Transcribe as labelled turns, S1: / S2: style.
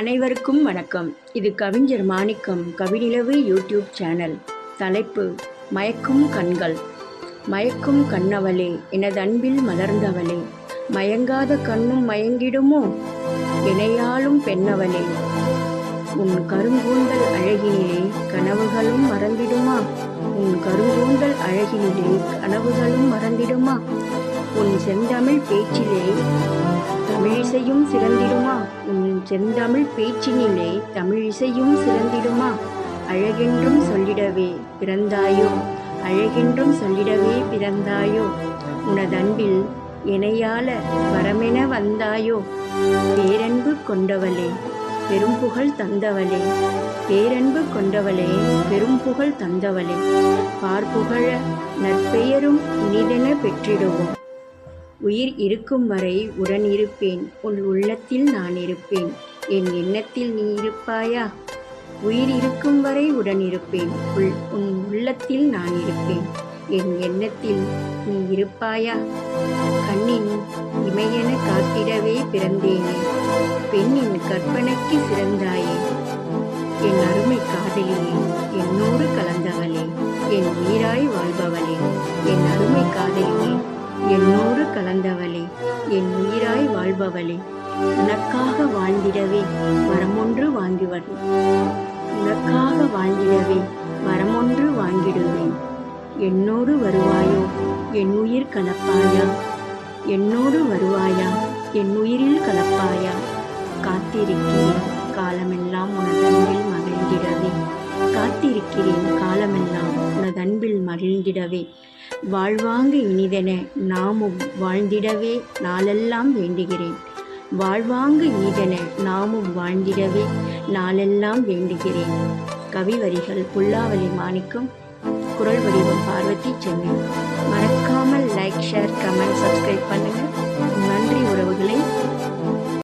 S1: அனைவருக்கும் வணக்கம். இது கவிஞர் மாணிக்கம் கவிநிலவு யூடியூப் சேனல். தலைப்பு மயக்கும் கண்கள். மயக்கும் கண்ணவளே எனது அன்பில் மலர்ந்தவளே மயங்காத கண்ணும் மயங்கிடுமோ? இணையாலும் பெண்ணவளே உன் கருங்கூந்தல் அழகினிலே கனவுகளும் மறந்திடுமா? உன் கருங்கூந்தல் அழகினிலே கனவுகளும் மறந்திடுமா? உன் செந்தமிழ் பேச்சிலே தமிழிசையும் சிறந்திடுமா? உன் செந்தமிழ் பேச்சினிலே தமிழிசையும் சிறந்திடுமா? அழகென்றும் சொல்லிடவே பிறந்தாயோ? அழகென்றும் சொல்லிடவே பிறந்தாயோ? உனதன்பில் இணையால வரமென வந்தாயோ? பேரன்பு கொண்டவளே பெரும்புகழ் தந்தவளே பேரன்பு கொண்டவளே பெரும்புகழ் தந்தவளே. பார்ப்புகழ நற்பெயரும் இனிதென பெற்றிடுவோம். உயிர் இருக்கும் வரை உடன் இருப்பேன். உன் உள்ளத்தில் நான் இருப்பேன். என் எண்ணத்தில் நீ இருப்பாயா? உயிர் இருக்கும் வரை உடன் இருப்பேன். உள் உன் உள்ளத்தில் நான் இருப்பேன். என் எண்ணத்தில் நீ இருப்பாயா? கண்ணின் இமையென காத்திடவே பிறந்தேனே. பெண்ணின் கற்பனைக்கு சிறந்தாயே. என் அருமை காதலியே என்னோடு கலந்தவளே. என் உயிராய் வாழ்பவளே. என் அருமை காதலியே என்னோடு கலந்தவளே என் உயிராய் வாழ்பவளே உனக்காக வாழ்ந்திடவே வரமொன்று வாங்கிவது உனக்காக வாழ்ந்திடவே வரமொன்று வாங்கிடுவேன். என்னோடு வருவாயோ என் உயிர் கலப்பாயா? என்னோடு வருவாயா என் உயிரில் கலப்பாயா? காத்திருக்கிறேன் காலமெல்லாம் உனதன்பில் மகிழ்கிறதே காத்திருக்கிறேன் காலமெல்லாம் உனதன்பில் மகிழ்ந்திடவே. வாழ்வாங்கு இனிதென நாமும் வாழ்ந்திடவே நாளெல்லாம் வேண்டுகிறேன். வாழ்வாங்கு இனிதென நாமும் வாழ்ந்திடவே நாளெல்லாம் வேண்டுகிறேன். கவி வரிகள் புல்லாவலி மாணிக்கம். குரல் வடிவம் பார்வதி சென்னை மறக்காமல் லைக் ஷேர் கமெண்ட்